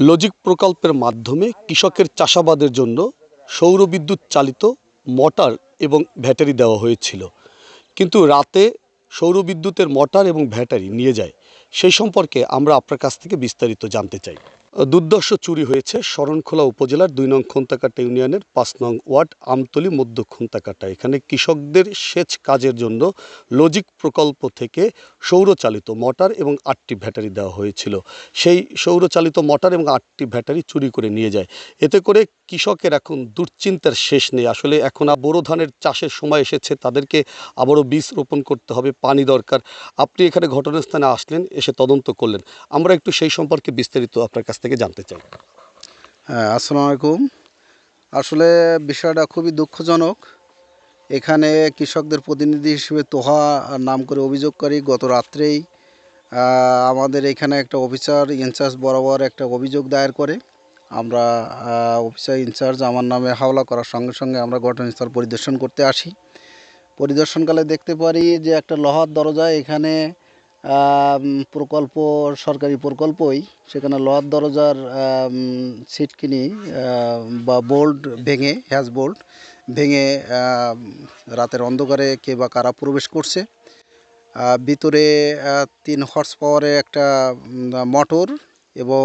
Logic প্রকল্পের মাধ্যমে কৃষকের চাষাবাদের জন্য সৌরবিদ্যুৎ চালিত মোটর এবং ব্যাটারি দেওয়া হয়েছিল। কিন্তু রাতে সৌরবিদ্যুতের মোটর এবং ব্যাটারি নিয়ে যায়। সেই সম্পর্কে আমরা আপনার কাছ থেকে বিস্তারিত জানতে চাই। দুর্দর্শ চুরি হয়েছে শরণখোলা উপজেলার দুই নং খুন্তাকাটা ইউনিয়নের পাঁচ নং ওয়ার্ড আমতলি মধ্য খুন্তাকাটা। এখানে কৃষকদের সেচ কাজের জন্য লজিক প্রকল্প থেকে সৌরচালিত মোটর এবং আটটি ব্যাটারি দেওয়া হয়েছিল। সেই সৌরচালিত মোটর এবং আটটি ব্যাটারি চুরি করে নিয়ে যায়। এতে করে কৃষকের এখন দুশ্চিন্তার শেষ নেই। আসলে এখন বোরো ধানের চাষের সময় এসেছে, তাদেরকে আবারও বীজ রোপণ করতে হবে, পানি দরকার। আপনি এখানে ঘটনাস্থানে আসলেন, এসে তদন্ত করলেন। আমরা একটু সেই সম্পর্কে বিস্তারিত আপনার কাছ থেকে জানতে চাই। হ্যাঁ আসসালামু আলাইকুম। আসলে বিষয়টা খুবই দুঃখজনক। এখানে কৃষকদের প্রতিনিধি হিসেবে তোহা নাম করে অভিযোগকারী গত রাত্রেই আমাদের এখানে একটা অফিসার ইনচার্জ বরাবর একটা অভিযোগ দায়ের করে। আমরা অফিসার ইনচার্জ আমার নামে হাওলা করার সঙ্গে সঙ্গে আমরা ঘটনাস্থল পরিদর্শন করতে আসি। পরিদর্শনকালে দেখতে পারি যে একটা লোহার দরজা, এখানে প্রকল্প, সরকারি প্রকল্পই, সেখানে লোহার দরজার সিট কিনি বা বোল্ট ভেঙে হ্যাজ বোল্ট ভেঙে রাতের অন্ধকারে কে বা কারা প্রবেশ করছে। ভিতরে তিন হর্স পাওয়ারে একটা মোটর এবং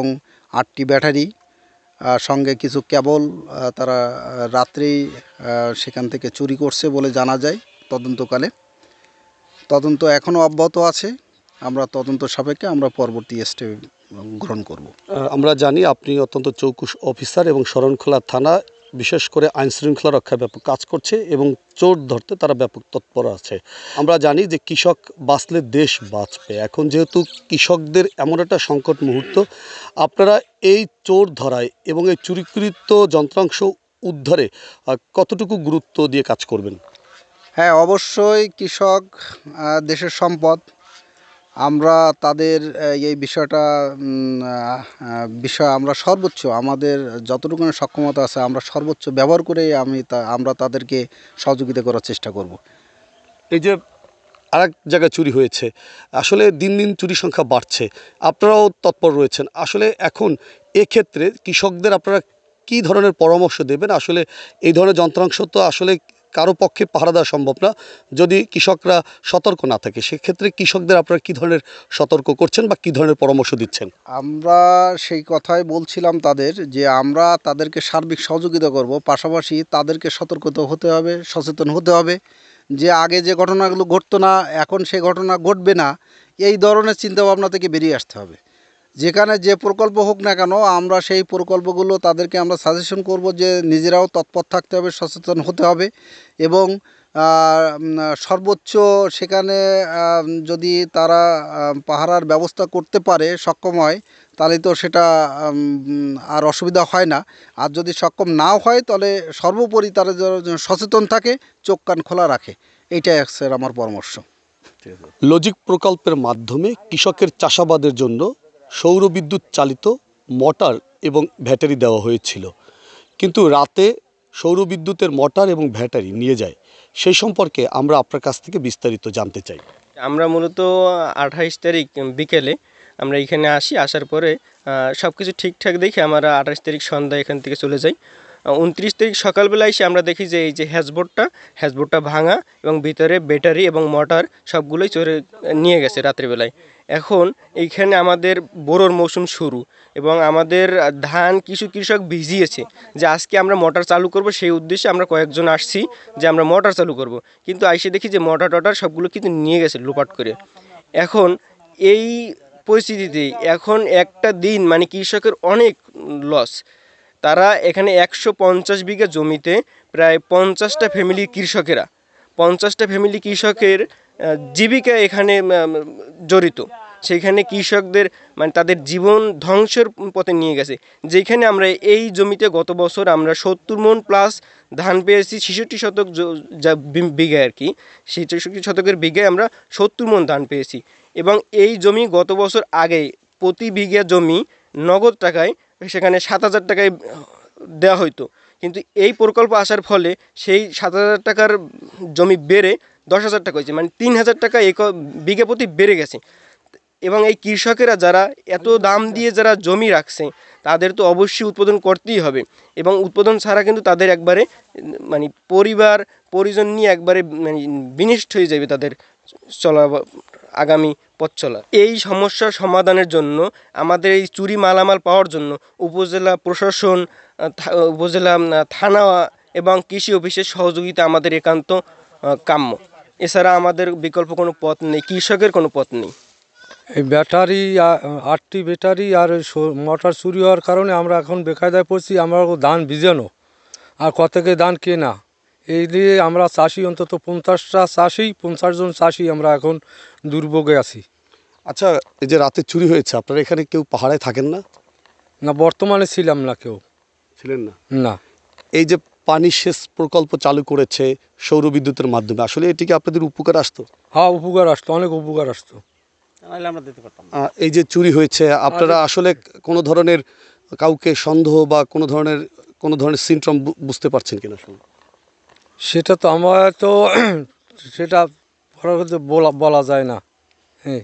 আটটি ব্যাটারি। সঙ্গে কিছু কেবল তারা রাত্রেই সেখান থেকে চুরি করছে বলে জানা যায় তদন্তকালে। তদন্ত এখনও অব্যাহত আছে। আমরা তদন্ত সাপেক্ষে আমরা পরবর্তী স্টেপ গ্রহণ করব। আমরা জানি আপনি অত্যন্ত চৌকুশ অফিসার এবং শরণখোলা থানা বিশেষ করে আইন শৃঙ্খলা রক্ষায় ব্যাপক কাজ করছে এবং চোর ধরতে তারা ব্যাপক তৎপর আছে। আমরা জানি যে কৃষক বাঁচলে দেশ বাঁচবে। এখন যেহেতু কৃষকদের এমন একটা সংকট মুহূর্ত, আপনারা এই চোর ধরায় এবং এই চুরিকৃত যন্ত্রাংশ উদ্ধারে কতটুকু গুরুত্ব দিয়ে কাজ করবেন? হ্যাঁ অবশ্যই কৃষক দেশের সম্পদ আমরা তাদের এই বিষয়টা বিষয় আমরা সর্বোচ্চ, আমাদের যতটুকু সক্ষমতা আছে, আমরা সর্বোচ্চ ব্যবহার করে আমি তা, আমরা তাদেরকে সহযোগিতা করার চেষ্টা করব। এই যে আরেক জায়গায় চুরি হয়েছে, আসলে দিন দিন চুরি সংখ্যা বাড়ছে, আপনারাও তৎপর রয়েছেন। আসলে এখন এক্ষেত্রে কৃষকদের আপনারা কী ধরনের পরামর্শ দেবেন? আসলে এই ধরনের যন্ত্রাংশ তো আসলে কারও পক্ষে পাহারা দেওয়া সম্ভব না। যদি কৃষকরা সতর্ক না থাকে, সেক্ষেত্রে কৃষকদের আপনারা কী ধরনের সতর্ক করছেন বা কী ধরনের পরামর্শ দিচ্ছেন? আমরা সেই কথাই বলছিলাম তাদের যে আমরা তাদেরকে সার্বিক সহযোগিতা করব, পাশাপাশি তাদেরকে সতর্কতা হতে হবে, সচেতন হতে হবে যে আগে যে ঘটনাগুলো ঘটতো না, এখন সেই ঘটনা ঘটবে না, এই ধরনের চিন্তাভাবনা থেকে বেরিয়ে আসতে হবে। যেখানে যে প্রকল্প হোক না কেন, আমরা সেই প্রকল্পগুলো তাদেরকে আমরা সাজেশন করব যে নিজেরাও তৎপর থাকতে হবে, সচেতন হতে হবে এবং সর্বোচ্চ সেখানে যদি তারা পাহারার ব্যবস্থা করতে পারে, সক্ষম হয়, তাহলে তো সেটা আর অসুবিধা হয় না। আর যদি সক্ষম নাও হয়, তাহলে সর্বোপরি তারা সচেতন থাকে, চোখ কান খোলা রাখে। এইটাই আমার পরামর্শ। লজিক প্রকল্পের মাধ্যমে কৃষকের চাষাবাদের জন্য সৌর বিদ্যুৎ চালিত মোটর এবং ব্যাটারি দেওয়া হয়েছিল। কিন্তু রাতে সৌরবিদ্যুতের মোটর এবং ব্যাটারি নিয়ে যায়। সেই সম্পর্কে আমরা আপনার কাছ থেকে বিস্তারিত জানতে চাই। আমরা মূলত আঠাইশ তারিখ বিকেলে আমরা এখানে আসি। আসার পরে সব কিছু ঠিকঠাক দেখে আমরা আঠাশ তারিখ সন্ধ্যায় এখান থেকে চলে যাই। উনত্রিশ তারিখ সকালবেলা এসে আমরা দেখি যে এই যে হ্যাজবোর্ডটা হ্যাজবোর্ডটা ভাঙা এবং ভিতরে ব্যাটারি এবং মোটর সবগুলোই চড়ে নিয়ে গেছে রাত্রিবেলায়। এখন এইখানে আমাদের বোরোর মৌসুম শুরু এবং আমাদের ধান কিছু কৃষক ভিজিয়েছে যে আজকে আমরা মোটর চালু করব, সেই উদ্দেশ্যে আমরা কয়েকজন আসছি যে আমরা মোটর চালু করব। কিন্তু আইসে দেখি যে মোটর টটার সবগুলো কিন্তু নিয়ে গেছে লুপাট করে। এখন এই পরিস্থিতিতে এখন একটা দিন মানে কৃষকের অনেক লস তারা এখানে একশো পঞ্চাশ বিঘা জমিতে প্রায় পঞ্চাশটা ফ্যামিলি কৃষকেরা। পঞ্চাশটা ফ্যামিলি কৃষকের জীবিকা এখানে জড়িত। সেখানে কৃষকদের মানে তাদের জীবন ধ্বংসের পথে নিয়ে গেছে। যেখানে আমরা এই জমিতে গত বছর আমরা সত্তর মন প্লাস ধান পেয়েছি, ছেষট্টি শতক যা বিঘায় আর কি। ছেষট্টি শতকের বিঘায় আমরা সত্তর মন ধান পেয়েছি। এবং এই জমি গত বছর আগে প্রতি বিঘা জমি নগদ টাকায় সেখানে সাত হাজার টাকায় দেওয়া হইতো। কিন্তু এই প্রকল্প আসার ফলে সেই সাত হাজার টাকার জমি বেড়ে দশ হাজার টাকা হয়েছে। মানে তিন হাজার টাকা এক বিঘা প্রতি বেড়ে গেছে। এবং এই কৃষকেরা যারা এত দাম দিয়ে যারা জমি রাখছে, তাদের তো অবশ্যই উৎপাদন করতেই হবে। এবং উৎপাদন ছাড়া কিন্তু তাদের একবারে মানে পরিবার, পরিজন নিয়ে একবারে মানে বিনিষ্ট হয়ে যাবে তাদের চলা আগামী পথ চলা। এই সমস্যার সমাধানের জন্য আমাদের এই চুরি মালামাল পাওয়ার জন্য উপজেলা প্রশাসন উপজেলা থানা এবং কৃষি অফিসের সহযোগিতা আমাদের একান্ত কাম্য। এছাড়া আমাদের বিকল্প কোনো পথ নেই, কৃষকের কোনো পথ নেই। এই ব্যাটারি আটটি ব্যাটারি আর মোটর চুরি হওয়ার কারণে আমরা এখন বেকায়দায় পড়ছি, আমরা ধান ভিজানো আর কতকে ধান কেনা এই দিয়ে আমরা চাষি অন্তত পঞ্চাশটা চাষি পঞ্চাশ জন চাষি আমরা এখন দুর্ভোগে আছি। আচ্ছা এই যে রাতে চুরি হয়েছে আপনারা এখানে কেউ পাহাড়ে থাকেন না? না বর্তমানে ছিলাম না কেউ। ছিলেন না? না। এই যে পানি সেচ প্রকল্প চালু করেছে সৌর বিদ্যুতের মাধ্যমে আসলে এটিকে আপনাদের উপকার আসতো? হ্যাঁ উপকার আসতো অনেক উপকার আসতো। এই যে চুরি হয়েছে আপনারা আসলে কোনো ধরনের কাউকে সন্দেহ বা কোনো ধরনের কোনো ধরনের সিনট্রম বুঝতে পারছেন কিনা শুনুন? সেটা তো আমার তো সেটা বলা বলা যায় না। হ্যাঁ।